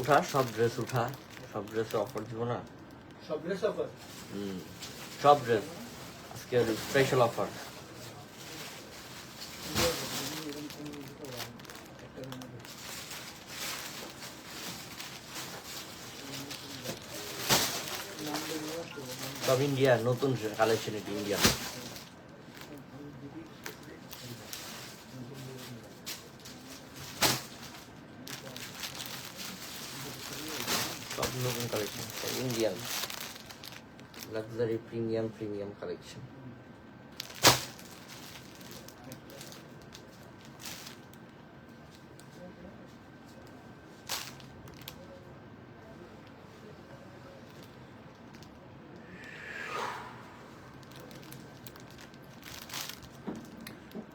উঠা সব ড্রেস উঠা। সব ড্রেসে অফার দিব না? সব ড্রেস অফার হুম সব ড্রেস আজকে স্পেশাল অফার সব ইন্ডিয়া নতুন কালেকশন এটি ইন্ডিয়া সব নতুন কালেকশন সব Indian luxury premium premium collection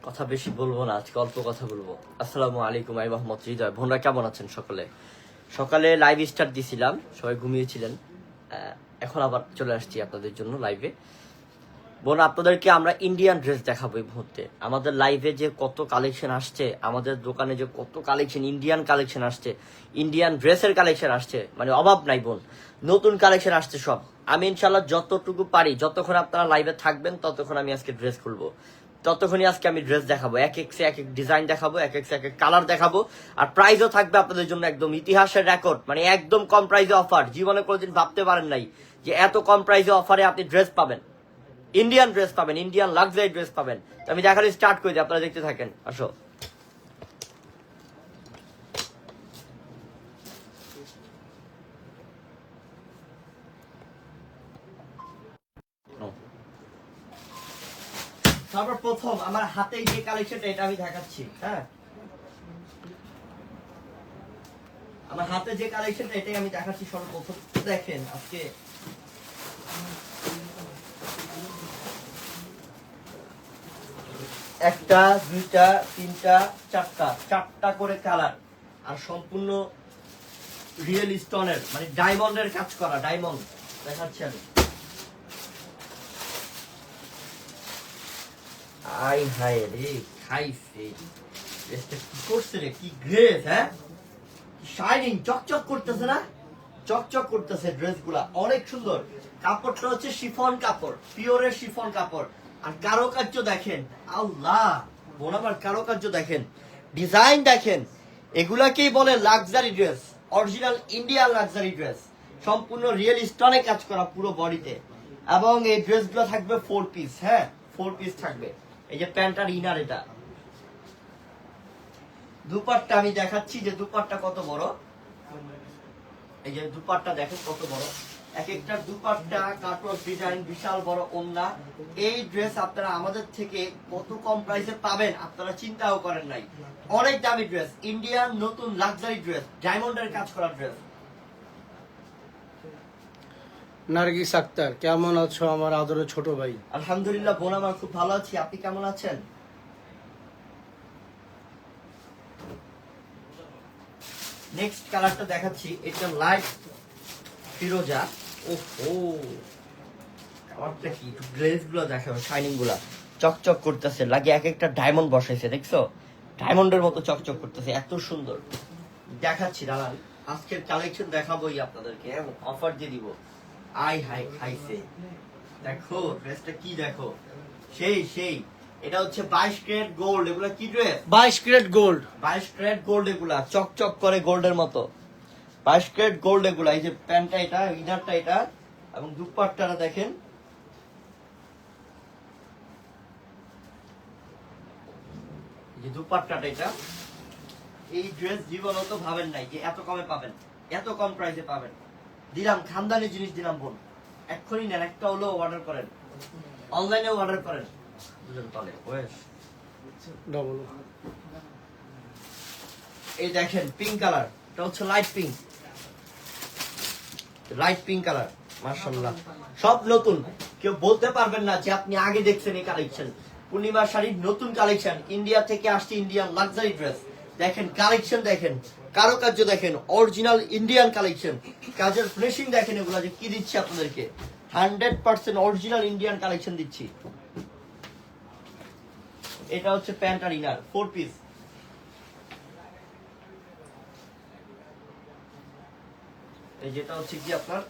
কথা বেশি বলব না, আজকে অল্প কথা বলব। আসসালামু আলাইকুম, আই মোহাম্মদ হৃদয়। বোনরা কেমন আছেন সকালে? সকালে লাইভ স্টার্ট দিছিলাম, সবাই ঘুমিয়েছিলেন। এখন আবার চলে আসছি আপনাদের জন্য লাইভে বোন, আপনাদেরকে আমরা ইন্ডিয়ান ড্রেস দেখাবো এই মুহূর্তে। আমাদের লাইভে যে কত কালেকশন আসছে, আমাদের দোকানে যে কত কালেকশন ইন্ডিয়ান কালেকশন আসছে ইন্ডিয়ান ড্রেসের কালেকশন আসছে মানে অভাব নাই বোন। নতুন কালেকশন আসছে সব। আমি ইনশাল্লাহ যতটুকু পারি, যতক্ষণ আপনারা লাইভে থাকবেন, ততক্ষণ আমি আজকে ড্রেস খুলবো। ততক্ষণই আজকে আমি ড্রেস দেখাবো। এক এক এক এক ডিজাইন দেখাবো, এক এক এক এক কালার দেখাবো। আর প্রাইজও থাকবে আপনাদের জন্য একদম ইতিহাসের রেকর্ড মানে একদম কম প্রাইজে অফার জীবনে কোনোদিন ভাবতে পারেন নাই যে এত কম প্রাইজে অফারে আপনি ড্রেস পাবেন। ইন্ডিয়ান ড্রেস পাবেন ইন্ডিয়ান লাক্সারি ড্রেস পাবেন। তো আমি দেখালে স্টার্ট করে দিই আপনারা দেখতে থাকেন। আসো। তারপর প্রথম আমার হাতে যে কালেকশনটা এটা আমি দেখাচ্ছি হ্যাঁ? আমার হাতে যে কালেকশনটা এটাই আমি দেখাচ্ছি সর্বপ্রথম। দেখেন, আজকে একটা, দুইটা, তিনটা, চারটা চারটা করে কালার আর সম্পূর্ণ রিয়েল স্টোনের মানে ডায়মন্ডের কাজ করা ডায়মন্ড দেখাচ্ছি আমি। আই হায় রে খাইছে ড্রেসটা কি করছে রে কি গ্রেস হ্যাঁ শাইনিং চকচক করতেছে না? চকচক করতেছে ড্রেসগুলা অনেক সুন্দর। কাপড়টা হচ্ছে শিফন কাপড়, পিওরের শিফন কাপড়। আর কারুকার্য দেখেন, আল্লাহ! বোন আমার কারুকার্য দেখেন। ডিজাইন দেখেন। এগুলাকেই বলে luxury dress original Indian luxury dress সম্পূর্ণ রিয়েল স্টোনে কাজ করা পুরো বডিতে এবং এই ড্রেসগুলো থাকবে ফোর পিস হ্যাঁ? ফোর পিস থাকবে। এই যে প্যান্ট আর ইনার এটা। দুপাট্টা আমি দেখাচ্ছি যে দুপাট্টা কত বড়। এই যে দুপাট্টা দেখেন কত বড়। এক একটা দুপাট্টা কাটওয়ার্ক ডিজাইন, বিশাল বড় ওন্না। এই ড্রেস আপনারা আমাদের থেকে কত কম প্রাইসে পাবেন আপনারা চিন্তাও করেন নাই। অনেক দামি ড্রেস ইন্ডিয়ান নতুন লাক্সারি ড্রেস ডায়মন্ডের কাজ করা ড্রেস নার্গিস আক্তার, কেমন আছো আমার আদরের ছোট ভাই? আলহামদুলিল্লাহ, বোন আমার খুব ভালো আছি। আপনি কেমন আছেন? নেক্সট কালারটা দেখাচ্ছি। এটা লাইট ফিরোজা। ওহো! কালারটা কি? ড্রেসগুলো দেখাবো শাইনিংগুলা চকচক করতেছে, লাগে এক একটা ডায়মন্ড বসাইছে, দেখছ? ডায়মন্ডের মতো চকচক করতেছে, এত সুন্দর। দেখাচ্ছি, দাঁড়ান। আজকের কালেকশন দেখাবোই আপনাদেরকে অফার দিয়ে দিব। আই হাই খাইছে। দেখো ড্রেসটা কি দেখো? সেই সেই। এটা হচ্ছে বাইশ ক্যারেট গোল্ড এগুলা কি ড্রেস বাইশ ক্যারেট গোল্ড বাইশ ক্যারেট গোল্ড এগুলা চকচক করে গোল্ডের মতো। বাইশ ক্যারেট গোল্ড এগুলা এই যে প্যান্টটা এটা ইনারটা এটা এবং দুপাট্টাটা দেখেন। এই যে দুপাট্টাটা এটা এই ড্রেস জীবন তো ভাবেন নাই যে এত কমে পাবেন এত কম প্রাইসে পাবেন। দিলাম খানদানি জিনিস দিলাম বোন। এক্ষুনি নেন একটা হলেও অর্ডার করেন। অনলাইনেও অর্ডার করেন। দুজন তলে ডবল এই দেখেন পিঙ্ক কালার এটা হচ্ছে light pink light pink colour মার্শাল্লাহ সব নতুন। কেউ বলতে পারবেন না যে আপনি আগে দেখছেন এই কালেকশন পূর্ণিমা শাড়ির নতুন কালেকশন ইন্ডিয়া থেকে আসছে ইন্ডিয়ান লাক্সারি ড্রেস দেখেন কালেকশন দেখেন। কারুকার্য দেখেন অরিজিনাল ইন্ডিয়ান কালেকশন কাজের ফিনিশিং দেখেন এগুলো যে কি দিচ্ছি আপনাদেরকে। Hundred percent original Indian collection দিচ্ছি। এটা হচ্ছে প্যান্ট আর ইনার ফোর পিস যেটা হচ্ছে কি আপনার?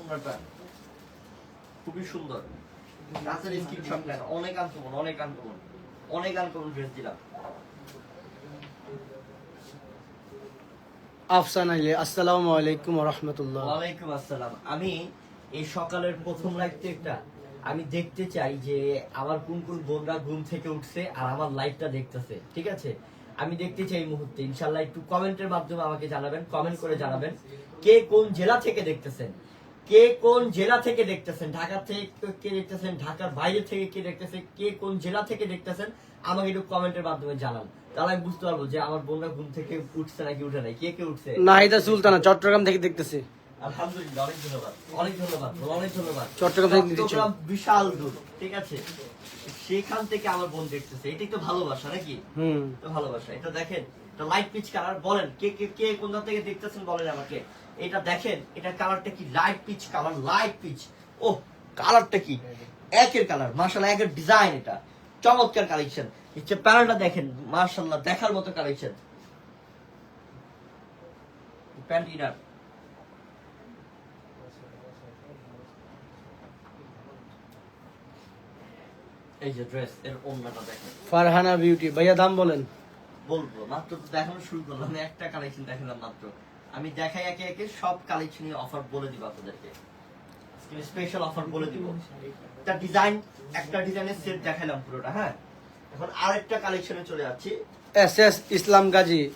ওনাটা খুবই সুন্দর। অনেক আনকমন অনেক আনকমন অনেক আনকমন ড্রেস দিলাম। আফসান আলী, আসসালামু আলাইকুম রহমতুল্লাহ। ওয়ালাইকুম আসসালাম। আমি এই সকালের প্রথম লাইভতে একটা, আমি দেখতে চাই যে আমার কোন কোন বোনরা ঘুম থেকে উঠছে আর আমার লাইভটা দেখতেছে, ঠিক আছে? আমি দেখতে চাই এই মুহূর্তে ইনশাল্লাহ একটু কমেন্টের মাধ্যমে আমাকে জানাবেন, কমেন্ট করে জানাবেন কে কোন জেলা থেকে দেখতেছেন, কে কোন জেলা থেকে দেখতেছেন, ঢাকা থেকে কে দেখতেছেন, ঢাকার বাইরে থেকে কে দেখতেছে, কে কোন জেলা থেকে দেখতেছেন, আমাকে একটু কমেন্টের মাধ্যমে জানান। তাহলে আমি বুঝতে পারব যে আমার বোনরা ঘুম থেকে উঠছে নাকি উঠে নাই। কে কে উঠছে? নাহিদা সুলতানা চট্টগ্রাম থেকে দেখতেছি। আলহামদুলিল্লাহ অনেক ধন্যবাদ অনেক ধন্যবাদ অনেক ধন্যবাদ। চট্টগ্রাম থেকে চট্টগ্রাম বিশাল দূর ঠিক আছে? সেখান থেকে আমার বোন দেখতেছে। এটা একটু ভালোবাসা নাকি? হুম। তো ভালোবাসা। এটা দেখেন এটা লাইট পিচ কালার বলেন কে কে কে কোন থেকে দেখতেছেন বলেন আমাকে? এটা দেখেন এটা কালারটা কি light peach colour light peach ও কালারটা কি? একের কালার মার্শাল্লাহ একের ডিজাইন এটা। চমৎকার কালেকশন হচ্ছে প্যান্টটা দেখেন মার্শাল্লাহ দেখার মতো কালেকশন প্যান্ট ইনার। এই যে ড্রেস এর ওন্নাটা দেখেন। ফারহানা বিউটি ভাইয়া দাম বলেন। বলব মাত্র দেখানো শুরু করলাম আমি একটা কালেকশন দেখালাম মাত্র। আমি দেখাই একে একে সব কালেকশনই অফার বলে দিব আপনাদেরকে। স্পেশাল অফার বলে দিব। একটা ডিজাইন একটা ডিজাইনের সেট দেখালাম পুরোটা হ্যাঁ? এখন আরেকটা কালেকশনে চলে যাচ্ছি। এস এস ইসলাম গাজী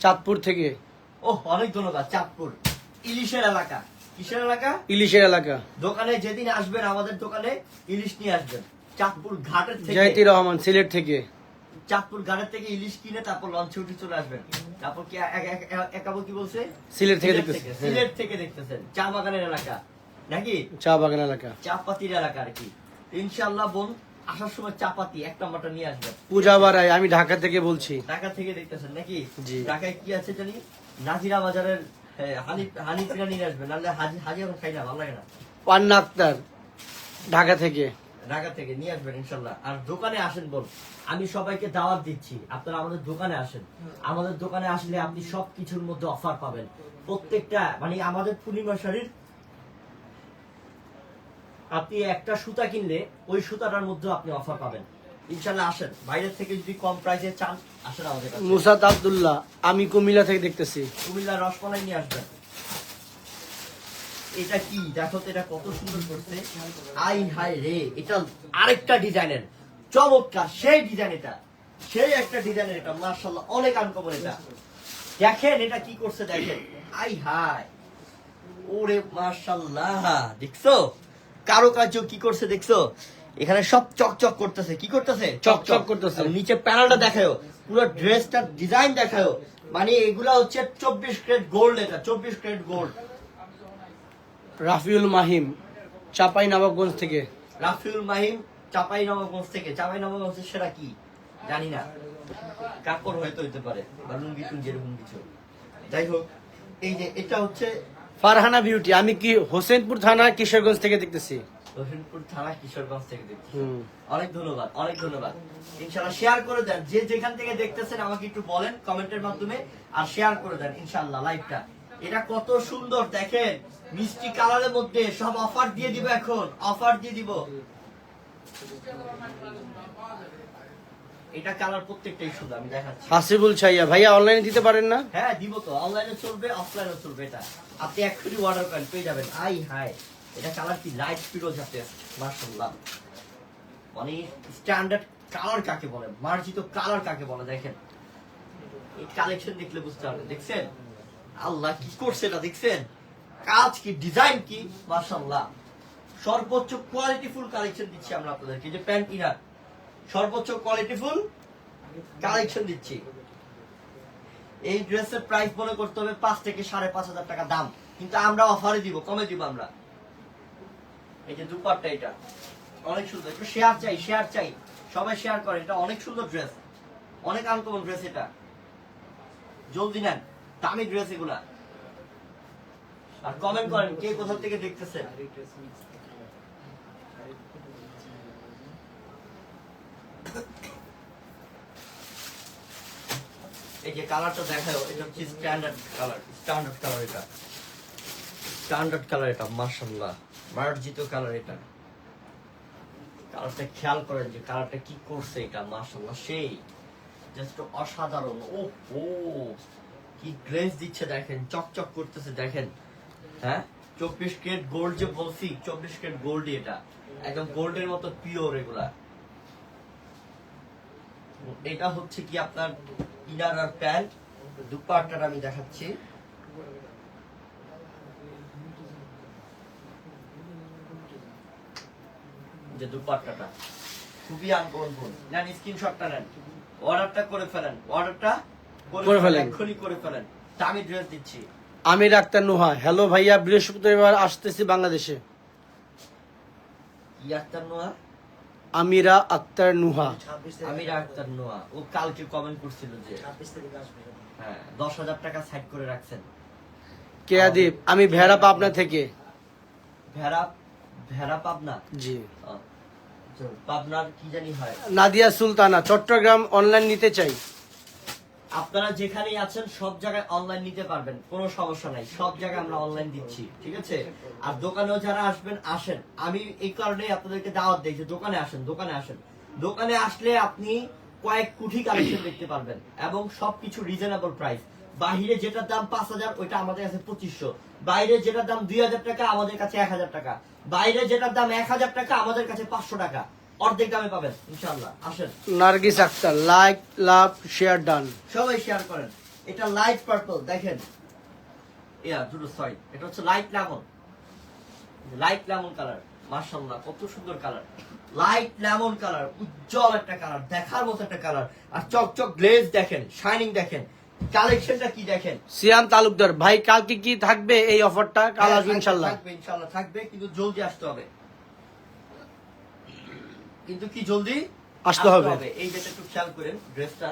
চাঁদপুর থেকে। ও অনেক ধন্যবাদ চাঁদপুর। ইলিশের এলাকা। কিসের এলাকা? ইলিশের এলাকা। দোকানে যেদিন আসবেন আমাদের দোকানে ইলিশ নিয়ে আসবেন। চাঁদপুর ঘাটের থেকে। জাহিতি রহমান সিলেট থেকে। চাঁদপুর ঘাটের থেকে ইলিশ কিনে তারপর লঞ্চে উঠে চলে আসবেন। তারপর কি এক- এক- এক- একাবো কি বলছে? সিলেট থেকে। সিলেট থেকে দেখতেছেন। চা বাগানের এলাকা। নাকি? চা বাগান এলাকা। চাপাতির এলাকা আর কি। ইনশাল্লাহ বোন আসার সময় চাপাতি এক নম্বরটা নিয়ে আসবেন পূজা বারাই আমি ঢাকা থেকে বলছি। ঢাকা থেকে দেখতেছেন নাকি? ঢাকায় কি আছে জানি? নাজিরা বাজারের হানি হানি চিরা নিয়ে আসবেন নাহলে হাজি হাজি এখন খাই না ভালো লাগে না। পান্না আক্তার ঢাকা থেকে। ঢাকা থেকে নিয়ে আসবেন ইনশাল্লাহ আর দোকানে আসেন বল আমি সবাইকে দাওয়াত দিচ্ছি আপনারা আমাদের দোকানে আসেন। আমাদের দোকানে আসলে আপনি সব কিছুর মধ্যে অফার পাবেন। প্রত্যেকটা মানে আমাদের পূর্ণিমা শাড়ির আপনি একটা সুতা কিনলে ওই সুতাটার মধ্যে আপনি অফার পাবেন। ইনশাল্লাহ আসেন। বাইরের থেকে যদি কম প্রাইসে চান আসেন আমাদের কাছে। মুসাদ আব্দুল্লাহ আমি কুমিল্লা থেকে দেখতেছি। কুমিল্লার রসমালাই নিয়ে আসবেন। এটা কি? দেখো তো এটা কত সুন্দর করছে। আই হাই রে এটা আরেকটা ডিজাইনের। চমৎকার সেই ডিজাইন এটা। সেই একটা ডিজাইনের এটা। মার্শাল্লাহ অনেক আনকমন এটা। দেখেন এটা কি করছে দেখেন। আই হাই ওরে মার্শাল্লাহ দেখছ? কারও কার্য কি করছে দেখছ? এখানে সব চকচক করতেছে। কি করতেছে? চকচক করতেছে। নিচে প্যানেলটা দেখাও পুরো ড্রেসটা ডিজাইন দেখাও মানে এগুলা হচ্ছে চব্বিশ ক্রেট গোল্ড এটা চব্বিশ ক্রেট গোল্ড। রাফিউল মাহিম চাপাই নবাবগঞ্জ থেকে। রাফিউল মাহিম চাপাই নবাবগঞ্জ থেকে। চাপাই নবাবগঞ্জের সেরা কি? জানি না। কাপড় হয়তো হইতে পারে বা লুঙ্গি টুঙ্গি এরকম কিছু। যাই হোক এই যে এটা হচ্ছে ফারহানা বিউটি আমি কি হোসেনপুর থানা কিশোরগঞ্জ থেকে দেখতেছি? রহিমপুর থানা কিশোরগঞ্জ থেকে দেখছি অনেক ধন্যবাদ অনেক ধন্যবাদ। ইনশাল্লাহ শেয়ার করে দেন। যে যেখান থেকে দেখতেছেন আমাকে একটু বলেন কমেন্টের মাধ্যমে আর শেয়ার করে দেন লাইভটা এটা কত সুন্দর দেখেন। মিষ্টি কালারের মধ্যে সব অফার দিয়ে দিব এখন। অফার দিয়ে দিব। এটা কালার প্রত্যেকটাই সুন্দর আমি দেখাচ্ছি। হাসিবুল ছাইয়া ভাইয়া অনলাইনে দিতে পারেন না? হ্যাঁ দিব তো। অনলাইনে চলবে অফলাইনে চলবে এটা। আপনি এক্ষুনি অর্ডার করেন পেয়ে যাবেন। আই হাই এটা কালার কি লাইট ফিরোজ হাতে মার্শাল্লাহ মানে স্ট্যান্ডার্ড কালার কাকে বলে? মার্জিত কালার কাকে বলে দেখেন। এই কালেকশন দেখলে বুঝতে পারবেন দেখছেন? আল্লাহ কি করছে এটা দেখছেন? কাজ কি ডিজাইন কি? মার্শাল্লাহ সর্বোচ্চ কোয়ালিটি ফুল কালেকশন দিচ্ছি আমরা আপনাদেরকে যে প্যান্ট ইনার। সর্বোচ্চ কোয়ালিটি ফুল কালেকশন দিচ্ছি। এই ড্রেসের প্রাইস মনে করতে হবে পাঁচ থেকে সাড়ে পাঁচ হাজার টাকা দাম। কিন্তু আমরা অফারে দিব, কমে দিব আমরা। এই যে দুপাট্টা এটা, অনেক সুন্দর। একটু শেয়ার চাই শেয়ার চাই। সবাই শেয়ার করে, এটা অনেক সুন্দর ড্রেস অনেক আনকমন ড্রেস এটা। জলদি নেন, দামি ড্রেস এগুলা। আর কমেন্ট করেন কে কোথা থেকে দেখতেছেন। এই যে কালারটা এটা হচ্ছে স্ট্যান্ডার্ড কালার স্ট্যান্ডার্ড কালার এটা। স্ট্যান্ডার্ড কালার এটা, মাশাআল্লাহ। মার্জিত কালার এটা। কালারটা খেয়াল করেন যে কালারটা কি করছে এটা, মাশাআল্লাহ, সেই। জাস্ট অসাধারণ। ও ও কি গ্লেজ দিচ্ছে দেখেন, চকচক করতেছে, দেখেন। হ্যাঁ? চব্বিশ কেট গোল্ড যে বলছি, চব্বিশ কেট গোল্ড এটা। একদম গোল্ডের মতো পিওর এগুলা। এটা হচ্ছে কি আপনার ইনার আর প্যান্ট দুপাট্টাটা আমি দেখাচ্ছি। যে দুপাট্টাটা খুবই আনকমন নেন স্ক্রিনশটটা নেন। অর্ডারটা করে ফেলেন। অর্ডারটা করে ফেলেন। এক্ষুনি করে ফেলেন। আমি ড্রেস দিচ্ছি। আমির আক্তার নুহা। হ্যালো ভাইয়া বৃহস্পতিবার আসতেছি বাংলাদেশে। কি আক্তার নোয়া আমিরা আক্তার নুহা। আমিরা আক্তার নুহা। ও কালকে কমেন্ট করছিল যে হ্যাঁ দশ হাজার টাকা সাইড করে রাখছেন। কেয়াদীপ আমি ভেড়া পাবনা থেকে। ভেড়া ভেড়া পাবনা? জি। পাবনার কি জানি হয়। নাদিয়া সুলতানা চট্টগ্রাম অনলাইন নিতে চাই। আপনারা যেখানেই আছেন, সব জায়গায় অনলাইন নিতে পারবেন। কোনো সমস্যা নাই। সব জায়গায় আমরা অনলাইন দিচ্ছি। ঠিক আছে? আর দোকানেও যারা আসবেন, আসেন। আমি এই কারণে আপনাদেরকে দাওয়াত দিই যে দোকানে আসেন দোকানে আসেন। দোকানে আসলে আপনি কয়েক কোটি কালেকশন দেখতে পারবেন এবং সবকিছু রিজনেবল প্রাইস বাহিরে যেটার দাম পাঁচ হাজার, ওইটা আমাদের কাছে পঁচিশশো। বাইরে যেটার দাম দুই হাজার টাকা, আমাদের কাছে এক হাজার টাকা। বাইরে যেটার দাম এক হাজার টাকা, আমাদের কাছে পাঁচশো টাকা। অর্ধেক দামে পাবেন আসেন। Nargis Akter like love share done. সবাই শেয়ার করেন। এটা লাইট পার্পল দেখেন। ইয়া দুটো সরি এটা হচ্ছে light lemon. Light lemon colour কত সুন্দর কালার। লাইট লেমন কালার উজ্জ্বল একটা কালার দেখার মতো একটা কালার। আর চকচক গ্লেজ দেখেন শাইনিং দেখেন। কালেকশনটা কি দেখেন? সিয়াম তালুকদার ভাই কালকে কি থাকবে এই অফারটা? কাল হ্যাঁ, আসবে থাকবে, ইনশাল্লাহ থাকবে ইনশাল্লাহ থাকবে কিন্তু জলদি আসতে হবে। কিন্তু কি জলদি? আসতে হবে। এই যেটা একটু খেয়াল করেন ড্রেসটা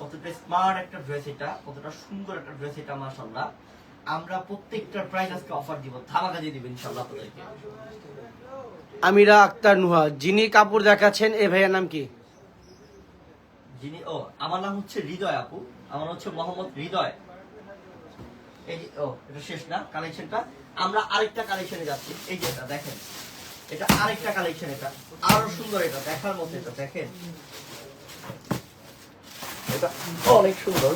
কতটা স্মার্ট একটা ড্রেস এটা কতটা সুন্দর একটা ড্রেস এটা মাশাআল্লাহ। আমরা প্রত্যেকটা প্রাইস আজকে অফার দিব ধামাকা দিয়ে দিব ইনশাআল্লাহ আপনাদেরকে। আমিরা আক্তার নুহা যিনি কাপড় দেখাচ্ছেন এ ভাইয়ার নাম কি? যিনি ও আমার নাম হচ্ছে হৃদয় আপু আমার হচ্ছে মোহাম্মদ হৃদয়। এই ও এটা শেষ না কালেকশনটা আমরা আরেকটা কালেকশনে যাচ্ছি। এই যে এটা দেখেন। এটা আরেকটা কালেকশন এটা। আরও সুন্দর এটা দেখার মতো এটা দেখেন। এটা অনেক সুন্দর।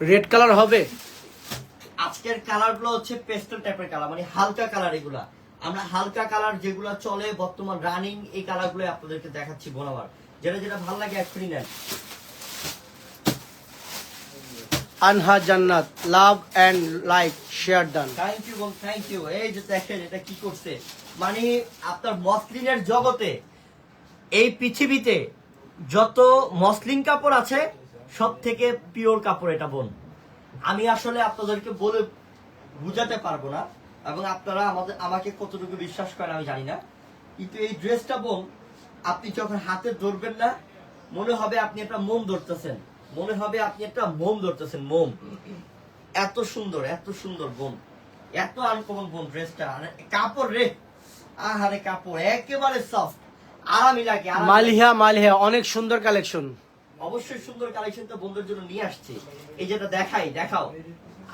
রেড কালার হবে? আজকের কালারগুলো হচ্ছে পেস্টেল টাইপের কালার মানে হালকা কালার এগুলা। আমরা হালকা কালার যেগুলা চলে বর্তমান রানিং এই কালারগুলো আপনাদেরকে দেখাচ্ছি বরাবর যেটা যেটা ভালো লাগে এক্ষুনি নেন Anha Jannat, love and like share done. Thank you বোন থ্যাংক ইউ এই যে দেখেন, এটা কি করছে? মানে আপনার মসলিনের জগতে, এই পৃথিবীতে যত মসলিন কাপড় আছে সব থেকে পিওর কাপড় এটা বোন। আমি আসলে আপনাদেরকে বলে বুঝাতে পারব না, এবং আপনারা আমাদের আমাকে কতটুকু বিশ্বাস করেন আমি জানি না। কিন্তু এই ড্রেসটা বোন, আপনি যখন হাতে ধরবেন না, মনে হবে আপনি একটা মোম ধরতেছেন। মনে হবে আপনি একটা মোম ধরতেছেন মোম। এত সুন্দর এত সুন্দর বোন এত আনকমন বোন ড্রেসটা কাপড় রে। আহারে কাপড় একেবারে সফট আরামই লাগে মালিহা মালিহা অনেক সুন্দর কালেকশন অবশ্যই সুন্দর কালেকশন তো বন্ধুর জন্য নিয়ে আসছি। এই যেটা দেখাই দেখাও।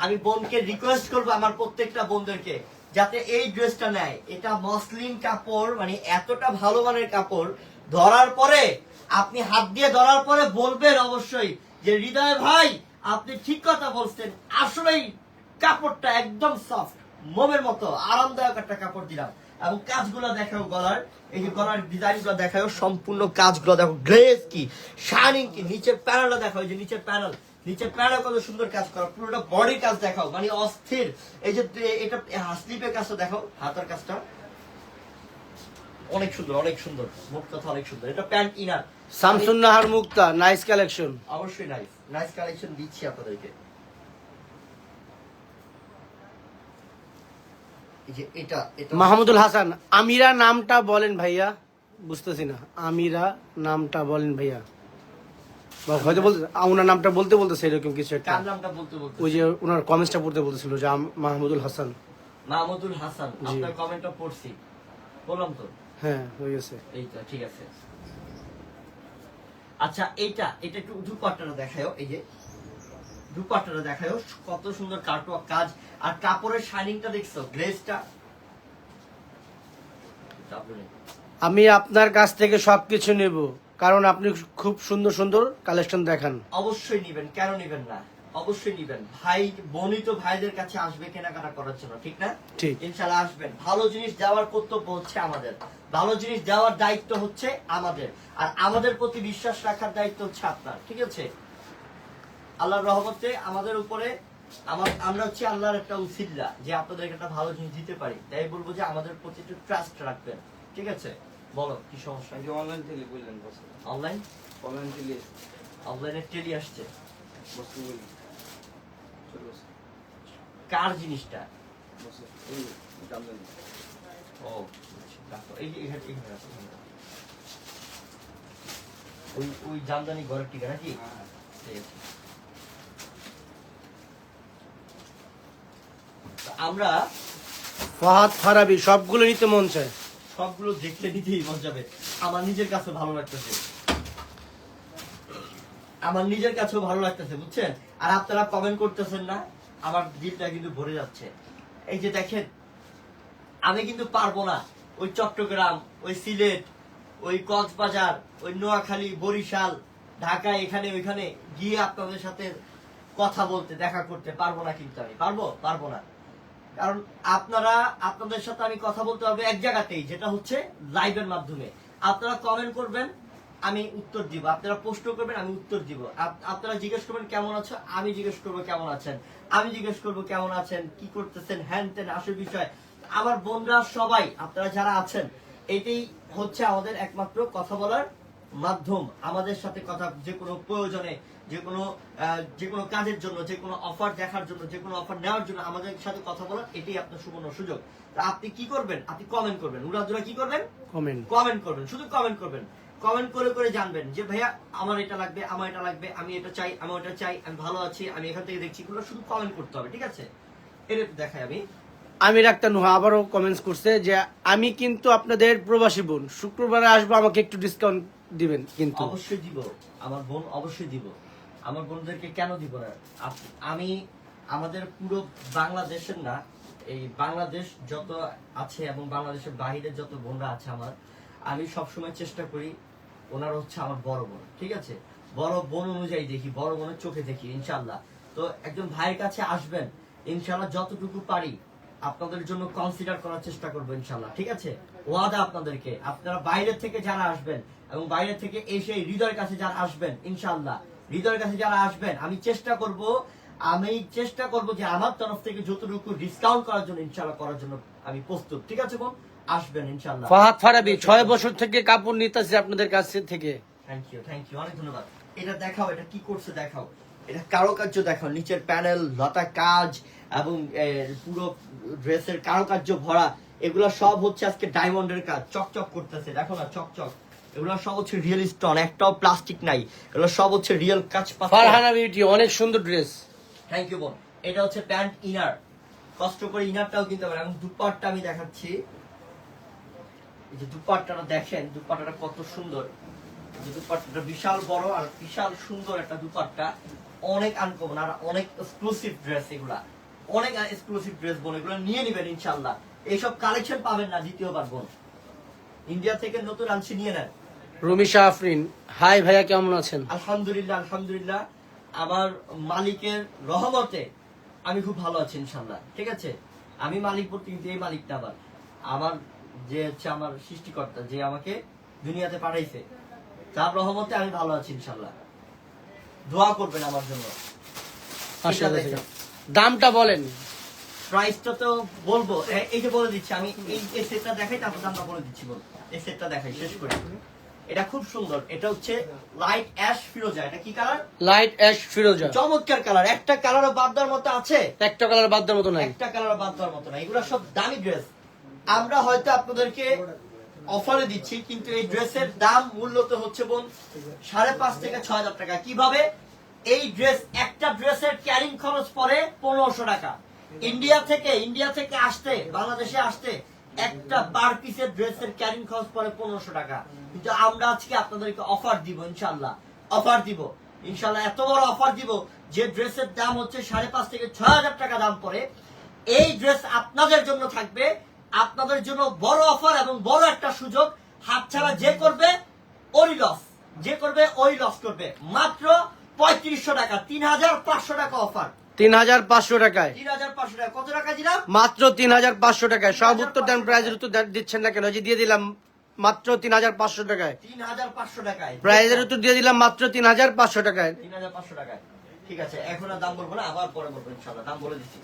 আমি বোনকে রিকোয়েস্ট করব আমার প্রত্যেকটা বন্ধুদেরকে যাতে এই ড্রেসটা নেয়। এটা মসলিন কাপড় মানে এতটা ভালো মানের কাপড়। ধরার পরে আপনি হাত দিয়ে ধরার পরে বলবেন অবশ্যই যে হৃদয় ভাই, আপনি ঠিক কথা বলছেন। আসলেই কাপড়টা একদম সফট মোমের মতো, আরামদায়ক একটা কাপড় দিলাম। এবং কাজগুলো দেখাও গলার, এই যে গলার ডিজাইনগুলো দেখাও, সম্পূর্ণ কাজগুলো দেখো, গ্লেজ কি শাইনিং কি, নিচের প্যানেলটা দেখাও যে নিচের প্যানেল নিচের প্যানেল কত সুন্দর কাজ করা, পুরোটা বডি কাজ দেখাও মানে অস্থির। এই যে এটা স্লিপের কাজটা দেখাও, হাতের কাজটা। অনেক সুন্দর অনেক সুন্দর, মোট কথা অনেক সুন্দর। এটা pant inner Shamsun Nahar Mukta nice collection অবশ্যই নাইস নাইস কালেকশন দিচ্ছি আপনাদেরকে। এটা মাহমুদুল হাসান আমিরা নামটা বলেন ভাইয়া। বুঝতেছি না। আমিরা নামটা বলেন ভাইয়া। হয়তো বলতে ওনার নামটা বলতে বলতেছে এরকম কিছু একটা। নামটা বলতে বলতে ওই যে ওনার কমেন্টসটা পড়তে বলতেছিল যে মাহমুদুল হাসান। মাহমুদুল হাসান আপনার কমেন্টটা পড়ছি। বললাম তো? হ্যাঁ হয়ে গেছে। এইটা ঠিক আছে। আচ্ছা এইটা এটা একটু দুপাট্টাটা দেখায়ও এই যে। দুপাট্টাটা দেখায়ও কত সুন্দর কাটওয়ার্ক কাজ। আর কাপড়ের শাইনিংটা দেখছ গ্লেজটা? আমি আপনার কাছ থেকে সবকিছু নেব কারণ আপনি খুব সুন্দর সুন্দর কালেকশন দেখান। অবশ্যই নিবেন কেন নিবেন না? অবশ্যই নিবেন। ভাই বনিত ভাইদের কাছে আসবে কেনাকাটা করার জন্য ঠিক না? ঠিক। ইনশাল্লাহ আসবেন। ভালো জিনিস দেওয়ার কর্তব্য হচ্ছে আমাদের। ভালো জিনিস দেওয়ার দায়িত্ব হচ্ছে আমাদের। আর আমাদের প্রতি বিশ্বাস রাখার দায়িত্ব হচ্ছে আপনার ঠিক আছে? আল্লাহর রহমতে আমাদের উপরে আমার আমরা হচ্ছে আল্লাহর একটা উসিল্লা যে আপনাদেরকে একটা ভালো জিনিস দিতে পারি। তাই বলব যে আমাদের প্রতি একটু ট্রাস্ট রাখবেন ঠিক আছে? বলো কি সমস্যা? যে অনলাইন থেকে বললেন বস। অনলাইন অনলাইন থেকে অনলাইনে টেলি আসছে। বস্তু কার জিনিসটা? ও। ওই ওই জামদানি ঘরের টিকা নাকি হ্যাঁ ঠিক আছে। তো আমরা ফাহাদ ফারাবি সবগুলো নিতে মন চায়। সবগুলো দেখতে নিতেই মন যাবে। আমার নিজের কাছে ভালো লাগতেছে। আমার নিজের কাছেও ভালো লাগতেছে বুঝছেন? আর আপনারা কমেন্ট করতেছেন না? আমার দিলটা কিন্তু ভরে যাচ্ছে। এই যে দেখেন, আমি কিন্তু পারব না। ওই চট্টগ্রাম, ওই সিলেট, ওই কক্সবাজার, ওই নোয়াখালী, বরিশাল ঢাকা এখানে ওইখানে গিয়ে আপনাদের সাথে কথা বলতে, দেখা করতে পারব না কিন্তু আমি। পারব? পারব না। কারণ আপনারা, আপনাদের সাথে আমি কথা বলতে পারব এক জায়গাতেই, যেটা হচ্ছে লাইভের মাধ্যমে। আপনারা কমেন্ট করবেন আমি উত্তর দিব। আপনারা প্রশ্ন করবেন আমি উত্তর দিব। আপনারা জিজ্ঞেস করবেন কেমন আছো? আমি জিজ্ঞেস করব কেমন আছেন? আমি জিজ্ঞেস করব কেমন আছেন? কি করতেছেন? হ্যান তেন আসল বিষয়। আমার বোনরা সবাই আপনারা যারা আছেন এটাই হচ্ছে আমাদের একমাত্র কথা বলার মাধ্যম। আমাদের সাথে কথা যে কোনো প্রয়োজনে যে কোনো যে কোনো কাজের জন্য যে কোনো অফার দেখার জন্য যে কোনো অফার নেওয়ার জন্য আমাদের সাথে কথা বলার এটাই আপনার সুবর্ণ সুযোগ। তা আপনি কি করবেন? আপনি কমেন্ট করবেন। উড়াদুরা কি করবেন? কমেন্ট কমেন্ট করবেন। শুধু কমেন্ট করবেন। কমেন্ট করে করে জানবেন যে ভাইয়া আমার এটা লাগবে আমার এটা লাগবে আমি এটা চাই আমি ওটা চাই আমি ভালো আছি আমি এখান থেকে দেখছি। এগুলো শুধু কমেন্ট করতে হবে ঠিক আছে? এটা দেখাই আমি। আমির আক্তার নুহা আবারও কমেন্টস করছে যে আমি কিন্তু আপনাদের প্রবাসী বোন শুক্রবারে আসব আমাকে একটু ডিসকাউন্ট দিবেন কিন্তু। অবশ্যই দিব আমার বোন অবশ্যই দিব। আমার বোনদেরকে কেন দিব না? আমি আমাদের পুরো বাংলাদেশের না এই বাংলাদেশ যত আছে এবং বাংলাদেশের বাইরের যত বোনরা আছে আমার আমি সবসময় চেষ্টা করি ওনার হচ্ছে আমার বড় বোন, ঠিক আছে? বড় বোন অনুযায়ী দেখি, বড় বোনের চোখে দেখি ইনশাল্লাহ তো একজন ভাইয়ের কাছে আসবেন ইনশাল্লাহ যতটুকু পারি আপনাদের জন্য কনসিডার করার চেষ্টা করব ইনশাল্লাহ ঠিক আছে? ওয়াদা আপনাদেরকে, আপনারা বাইরে থেকে যারা আসবেন এবং বাইরে থেকে এসে হৃদয়ের কাছে যারা আসবেন ইনশাল্লাহ হৃদয়ের কাছে যারা আসবেন, আমি চেষ্টা করব, আমি চেষ্টা করব যে আমার তরফ থেকে যতটুকু ডিসকাউন্ট করার জন্য ইনশাল্লাহ করার জন্য আমি প্রস্তুত, ঠিক আছে বোন? আসবেন ইনশাল্লাহ ফাহাদ ফারাবি ছয় বছর থেকে কাপড় নিতেছে আপনাদের কাছ থেকে। থ্যাংক ইউ থ্যাংক ইউ অনেক ধন্যবাদ। এটা দেখাও এটা কি করছে দেখাও। এটা কারুকার্য দেখাও নিচের প্যানেল লতা কাজ এবং পুরো ড্রেসের কারুকার্য ভরা। এগুলো সব হচ্ছে আজকে ডায়মন্ডের কাজ। চকচক করতেছে দেখো না চকচক। এগুলো সব হচ্ছে রিয়েল স্টোন একটাও প্লাস্টিক নাই। এগুলো সব হচ্ছে রিয়েল কাজ ফারহানা বিউটি অনেক সুন্দর ড্রেস থ্যাংক ইউ বোন। এটা হচ্ছে প্যান্ট ইনার কষ্ট করে ইনারটাও কিনতে পারেন এবং দুপাট্টা আমি দেখাচ্ছি। যে দুপাট্টাটা দেখেন দুপাট্টাটা কত সুন্দর। যে দুপাট্টাটা বিশাল বড় আর বিশাল সুন্দর একটা দুপাট্টা। অনেক আনকমন আর অনেক এক্সক্লুসিভ ড্রেস এগুলা। অনেক এক্সক্লুসিভ ড্রেস বোন এগুলো নিয়ে নেবেন ইনশাল্লাহ এইসব কালেকশন পাবেন না দ্বিতীয়বার বোন। ইন্ডিয়া থেকে নতুন আনছি নিয়ে নেন। রুমিশা আফরিন হাই ভাইয়া কেমন আছেন? আলহামদুলিল্লাহ আলহামদুলিল্লাহ। আমার মালিকের রহমতে আমি খুব ভালো আছি ইনশাল্লাহ ঠিক আছে? আমি মালিক বলতে কিন্তু এই মালিক না আবার। আমার যে হচ্ছে আমার সৃষ্টিকর্তা যে আমাকে দুনিয়াতে পাঠাইছে। তার রহমতে আমি ভালো আছি ইনশাল্লাহ দোয়া করবেন আমার জন্য। দামটা বলেন। প্রাইসটা তো বলব। এই যে বলে দিচ্ছি আমি এই সেটটা দেখাই তারপর দামটা বলে দিচ্ছি বল। এই সেটটা দেখাই শেষ করি। এটা খুব সুন্দর। এটা হচ্ছে লাইট অ্যাশ ফিরোজা এটা কি কালার লাইট অ্যাশ ফিরোজা চমৎকার কালার একটা কালারও বাদ দেওয়ার মতো আছে? একটা কালার বাদ দেওয়ার মতো নাই। একটা কালার বাদ দেওয়ার মতো না এগুলো সব দামি ড্রেস আমরা হয়তো আপনাদেরকে অফারে দিচ্ছি, কিন্তু এই ড্রেসের দাম মূল্য তো হচ্ছে বোন সাড়ে পাঁচ থেকে ছয় হাজার টাকা। কীভাবে? এই ড্রেস, একটা ড্রেসের ক্যারিং খরচ পড়ে পনেরোশো টাকা। ইন্ডিয়া থেকে ইন্ডিয়া থেকে আসতে, বাংলাদেশে আসতে একটা পার পিসের ড্রেসের ক্যারিং খরচ পড়ে পনেরোশো টাকা। কিন্তু আমরা আজকে আপনাদেরকে অফার দিব ইনশাল্লাহ অফার দিব। ইনশাল্লাহ এত বড় অফার দিব যে ড্রেসের দাম হচ্ছে সাড়ে পাঁচ থেকে ছয় হাজার টাকা দাম পড়ে। এই ড্রেস আপনাদের জন্য থাকবে আপনাদের জন্য বড় অফার এবং বড় একটা সুযোগ। হাতছাড়া যে করবে ওই লস যে করবে ওই লস করবে। মাত্র পঁয়ত্রিশশো টাকা তিন হাজার পাঁচশো টাকা অফার। তিন হাজার পাঁচশো টাকায়। তিন হাজার পাঁচশো টাকা। কত টাকা দিলাম? মাত্র তিন হাজার পাঁচশো টাকায় সব উত্তর দেন প্রাইজের উত্তর দিচ্ছেন না কেন? যে দিয়ে দিলাম মাত্র তিন হাজার পাঁচশো টাকায়। তিন হাজার পাঁচশো টাকায়। প্রাইজের উত্তর দিয়ে দিলাম মাত্র তিন হাজার পাঁচশো টাকায়। তিন হাজার পাঁচশো টাকায়। ঠিক আছে এখন আর দাম বলব না আবার পরে বলব ইনশাল্লাহ দাম বলে দিচ্ছি।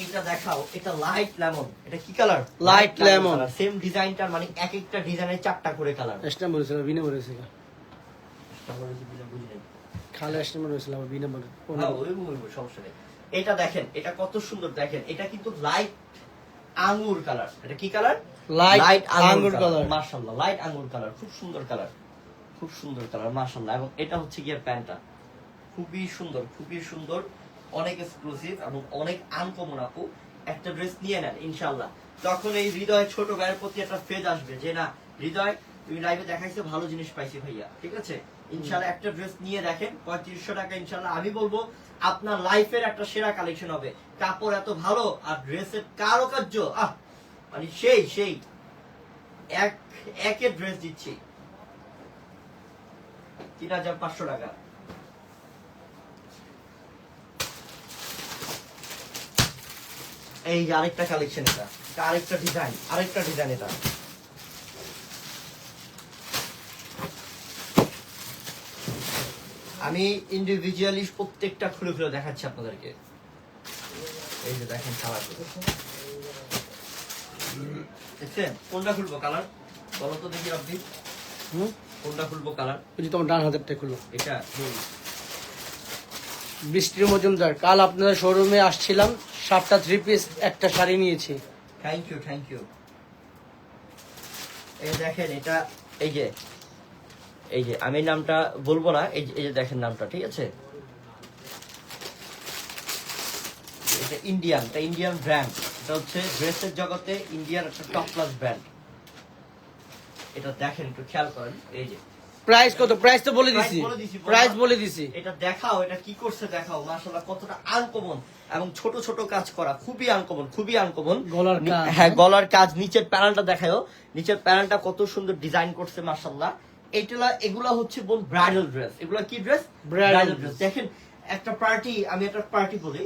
এইটা দেখাও এটা লাইট লেমন এটা কি কালার Light lemon। সেম ডিজাইনটার মানে এক একটা ডিজাইনের চারটা করে কালার স্ট্যাম্প বলেছিল বিনে বলেছিল খালে স্ট্যাম্প বলেছিল বিনে বলে সমস্যা নেই। এটা দেখেন এটা কত সুন্দর দেখেন এটা কিন্তু লাইট আঙ্গুর কালার এটা কি কালার Light আঙ্গুর colour। মাশাআল্লাহ লাইট আঙ্গুর কালার খুব সুন্দর কালার খুব সুন্দর কালার মাশাআল্লাহ। এবং এটা হচ্ছে গিয়ে প্যান্টটা। খুবই সুন্দর খুবই সুন্দর। অনেক এক্সক্লুসিভ এবং অনেক আনকমন আপু। একটা ড্রেস নিয়ে নেন ইনশাআল্লাহ। তখন এই হৃদয় ছোট ভাইয়ের প্রতি একটা ফেজ আসবে যে না হৃদয় তুমি লাইভে দেখাইছো ভালো জিনিস পাইছি ভাইয়া। ঠিক আছে? ইনশাআল্লাহ একটা ড্রেস নিয়ে দেখেন পঁয়ত্রিশশো টাকা ইনশাআল্লাহ। আমি বলব আপনার লাইফের একটা সেরা কালেকশন হবে। কাপড় এত ভালো আর ড্রেসের কারুকার্য আহ মানে সেই সেই। এক একের ড্রেস দিচ্ছি। তিন হাজার পাঁচশো টাকা। এই যে আরেকটা কালেকশন এটা আরেকটা ডিজাইন আরেকটা ডিজাইন এটা। আমি ইন্ডিভিজুয়ালি প্রত্যেকটা খুলে খুলে দেখাচ্ছি আপনাদেরকে। এই যে দেখেন কালার দেখছেন? কোনটা খুলবো কালার বলো তো দেখি আপনি। হুম? কোনটা খুলবো কালার তোমার ডান হাতেরটা খুলো এটা? বৃষ্টির মজুমদার। কাল আপনাদের শোরুমে আসছিলাম, সাতটা থ্রি পিস একটা শাড়ি নিয়েছি। থ্যাংক ইউ থ্যাংক ইউ এই দেখেন, এটা এই যে এই যে, আমি নামটা বলব না, এই যে- এই যে দেখেন নামটা, ঠিক আছে? এটা ইন্ডিয়ান এটা ইন্ডিয়ান ব্র্যান্ড এটা হচ্ছে ড্রেসের জগতে ইন্ডিয়ান একটা টপ ক্লাস ব্র্যান্ড এটা দেখেন, একটু খেয়াল করেন, এই যে। প্রাইস কত? প্রাইস তো বলে দিছি। প্রাইস বলে। দিছি। এটা দেখাও এটা কি করছে দেখাও। মাশাআল্লাহ কতটা আনকমন এবং ছোট ছোট কাজ করা খুবই আনকমন খুবই আনকমন গলার কাজ। হ্যাঁ গলার কাজ নিচের প্যানেলটা দেখাও নিচের প্যানেলটা কত সুন্দর ডিজাইন করছে মাশাআল্লাহ। এইগুলা এগুলা হচ্ছে বোন ব্রাইডাল ড্রেস এগুলা কি ড্রেস ব্রাইডাল ড্রেস দেখেন একটা পার্টি আমি একটা পার্টি বলি।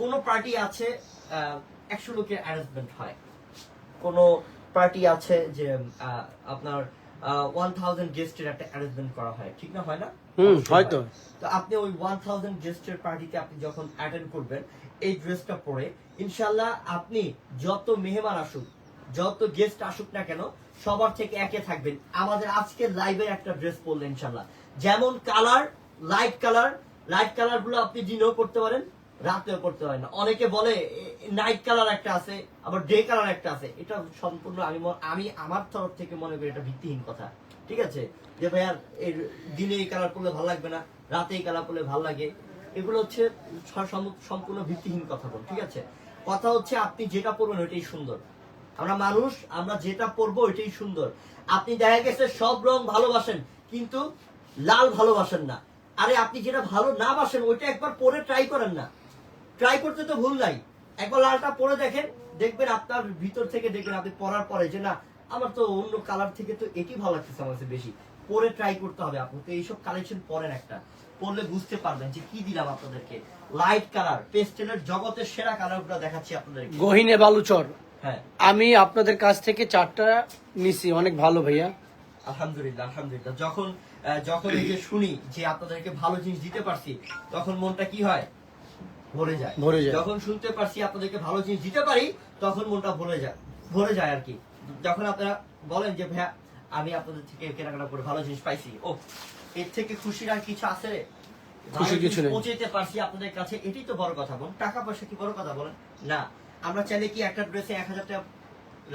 কোনো পার্টি আছে একশো লোকের অ্যারেঞ্জমেন্ট হয়। কোনো পার্টি আছে যে আপনার ওয়ান থাউজেন্ড গেস্টের একটা অ্যারেঞ্জমেন্ট করা হয় ঠিক না হয় না? হুম হয়তো তো। আপনি ওই ওয়ান থাউজেন্ড গেস্টের পার্টিতে আপনি যখন অ্যাটেন্ড করবেন এই ড্রেসটা পরে ইনশাল্লাহ আপনি যত মেহমান আসুক যত গেস্ট আসুক না কেন সবার থেকে একে থাকবেন। আমাদের আজকের লাইভের একটা ড্রেস পরলেন ইনশাল্লাহ যেমন কালার লাইট কালার লাইট কালারগুলো আপনি দিনেও করতে পারেন রাতেও করতে পারেন না। অনেকে বলে নাইট কালার একটা আছে, আবার ডে কালার একটা আছে। এটা সম্পূর্ণ আমি আমি আমার তরফ থেকে মনে করি এটা ভিত্তিহীন কথা। ঠিক আছে? যে ভাইয়া এর দিনে এই কালার করলে ভালো লাগবে না, রাতে এই কালার করলে ভালো লাগে। এগুলো হচ্ছে সম্পূর্ণ ভিত্তিহীন কথা বল, ঠিক আছে? কথা হচ্ছে আপনি যেটা পরবেন ওইটাই সুন্দর। আমরা মানুষ, আমরা যেটা পরবো ওইটাই সুন্দর। আপনি দেখা গেছে সব রং ভালোবাসেন, কিন্তু লাল ভালোবাসেন না। আরে আপনি যেটা ভালো না বাসেন, ওইটা একবার পরে ট্রাই করেন না। ট্রাই করতে তো ভুল নাই। একবার লালটা পরে দেখেন দেখবেন আপনার ভিতর থেকে দেখবেন আপনি পরার পরে যে না আমার তো অন্য কালার থেকে তো এটি ভালো লাগতেছে আমার কাছে বেশি। পরে ট্রাই করতে হবে আপনি তো এইসব কালেকশন পরেন একটা। পরলে বুঝতে পারবেন যে কি দিলাম আপনাদেরকে। লাইট কালার পেস্টেলের জগতের সেরা কালারগুলো দেখাচ্ছি আপনাদেরকে। গহিনে বালুচর। হ্যাঁ। আমি আপনাদের কাছ থেকে চারটা নিছি অনেক ভালো ভাইয়া। আলহামদুলিল্লাহ আলহামদুলিল্লাহ। যখন যখন এই যে শুনি যে আপনাদেরকে ভালো জিনিস দিতে পারছি তখন মনটা কি হয়? ভরে যায়। ভরে যায়। যখন শুনতে পারছি আপনাদেরকে ভালো জিনিস দিতে পারি তখন মনটা ভরে যায় ভরে যায় আর কি। যখন আপনারা বলেন যে ভাইয়া আমি আপনাদের থেকে কেনাকাটা করে ভালো জিনিস পাইছি। ও এর থেকে খুশির আর কিছু আছে রে? খুশি কিছু নেই। পৌঁছে দিতে পারছি আপনাদের কাছে এটাই তো বড় কথা বল টাকা পয়সা কি বড় কথা বলেন? না আমরা চাইলে কি একটা ড্রেসে এক হাজার টাকা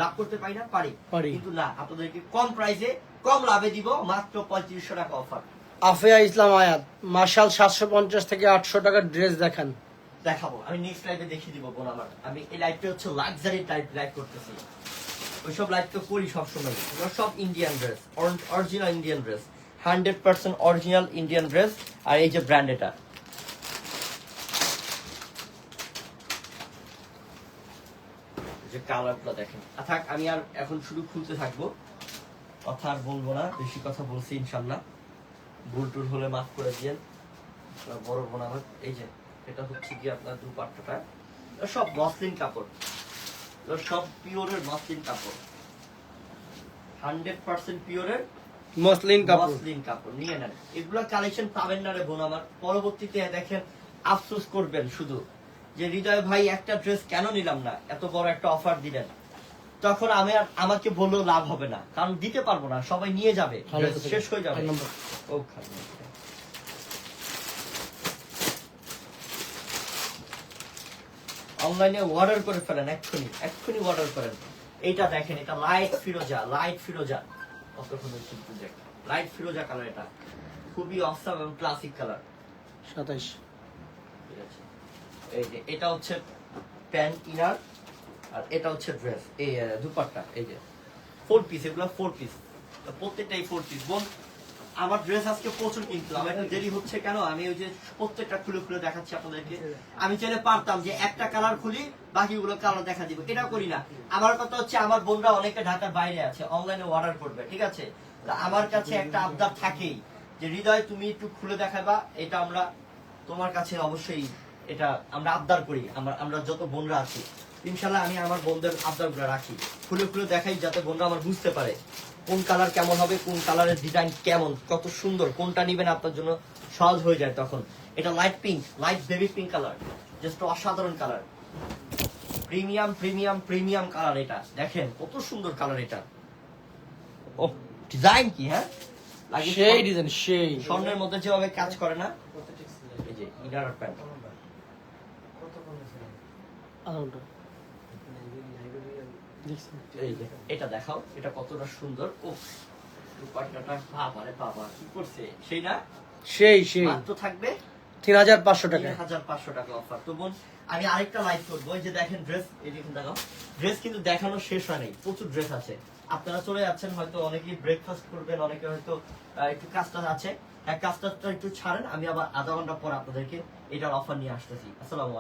লাভ করতে পারি না? পারি। পারি। কিন্তু না আপনাদেরকে কম প্রাইসে কম লাভে দিব মাত্র পঁয়ত্রিশশো টাকা অফার আফিয়া ইসলাম আয়াত মার্শাল সাতশো পঞ্চাশ থেকে আটশো টাকার ড্রেস দেখান। দেখাবো। আমি নেক্সট লাইভে দেখিয়ে দিব বোন আমার। আমি এই লাইভটা হচ্ছে লাক্সারি টাইপ লাইভ করতেছি। ওইসব লাইভ তো করি সবসময়। সব Indian dress original Indian dress hundred percent original Indian dress আর এই যে ব্র্যান্ড এটা। যে কালারগুলো দেখেন। থাক, আমি আর এখন শুধু খুলতে থাকব। কথা আর বলব না, বেশি কথা বলছি ইনশাল্লাহ। ভুল টুল হলে মাফ করে দিয়েন। বড় বোন আমার, এই যে। এটা হচ্ছে কি আপনার দুপাট্টাটা। সব মসলিন কাপড়। সব পিওরের মসলিন কাপড়। হান্ড্রেড পার্সেন্ট পিওরের মসলিন কাপড়। মসলিন কাপড়। নিয়ে নেন। এগুলা কালেকশন পাবেন না রে বোন আমার। পরবর্তীতে দেখেন আফসোস করবেন শুধু। যে হৃদয় ভাই একটা ড্রেস কেন নিলাম না? এত বড় একটা অফার দিলেন। তখন আমি আর আমাকে বললেও লাভ হবে না। কারণ দিতে পারব না। সবাই নিয়ে যাবে। শেষ হয়ে যাবে। এক নম্বর। ও খালি। অনলাইনে অর্ডার করে ফেলেন এক্ষুনি এক্ষুনি অর্ডার করেন। এইটা দেখেন এটা লাইট ফিরোজা লাইট ফিরোজা। কতক্ষণ কিন্তু দেখ। লাইট ফিরোজা কালার এটা। খুবই অসাম এবং ক্লাসিক কালার সাতাইশ। এই যে এটা হচ্ছে প্যান্ট ইনার আর এটা হচ্ছে ড্রেস এই দুপাট্টা এই যে ফোর পিস এগুলো ফোর পিস প্রত্যেকটাই ফোর পিস বোন আমার ড্রেস আজকে প্রচুর কিন্তু, আমার একটু দেরি হচ্ছে কেন? আমি ওই যে প্রত্যেকটা খুলে খুলে দেখাচ্ছি আপনাদেরকে। আমি চাইলে পারতাম যে একটা কালার খুলি, বাকিগুলো কালার দেখা দিব। এটা করি না। আমার কথা হচ্ছে, আমার বোনরা অনেকে ঢাকার বাইরে আছে অনলাইনে অর্ডার করবে, ঠিক আছে? আমার কাছে একটা আবদার থাকেই যে, হৃদয়, তুমি একটু খুলে দেখাবা, এটা আমরা তোমার কাছে অবশ্যই এটা আমরা আবদার করি, আমরা আমরা যত বোনরা আছি। ইনশাল্লাহ আমি আমার বোনদের আবদারগুলো রাখি। খুলে খুলে দেখাই যাতে বোনরা আমার বুঝতে পারে। কোন কালার কেমন হবে কোন কালারের ডিজাইন কেমন কত সুন্দর কোনটা নিবেন আপনার জন্য সহজ হয়ে যায় তখন। এটা light pink light baby pink colour just অসাধারণ colour premium premium premium colour এটা। দেখেন কত সুন্দর কালার এটা। ও ডিজাইন কি হ্যাঁ? সেই ডিজাইন সেই। স্বর্ণের মধ্যে যেভাবে কাজ করে না এই যে ইনার প্যান্ট এই যে এটা দেখাও এটা কতটা সুন্দর। ও দুপাট্টাটা বাবা রে বাবা কি করছে? সেই না? সেই সেই। মাত্র থাকবে? তিন হাজার পাঁচশো টাকা। হাজার পাঁচশো টাকা অফার তো বোন আমি আরেকটা লাইভ করব। যে দেখেন ড্রেস এই দেখুন দেখাও। ড্রেস কিন্তু দেখানো শেষ হয় নাই প্রচুর ড্রেস আছে। আপনারা চলে যাচ্ছেন হয়তো অনেকেই ব্রেকফাস্ট করবেন অনেকে হয়তো একটু কাজটা আছে। হ্যাঁ কাজটা একটু ছাড়েন আমি আবার আধা ঘণ্টা পর আপনাদেরকে এটার অফার নিয়ে আসতেছি। আসসালামু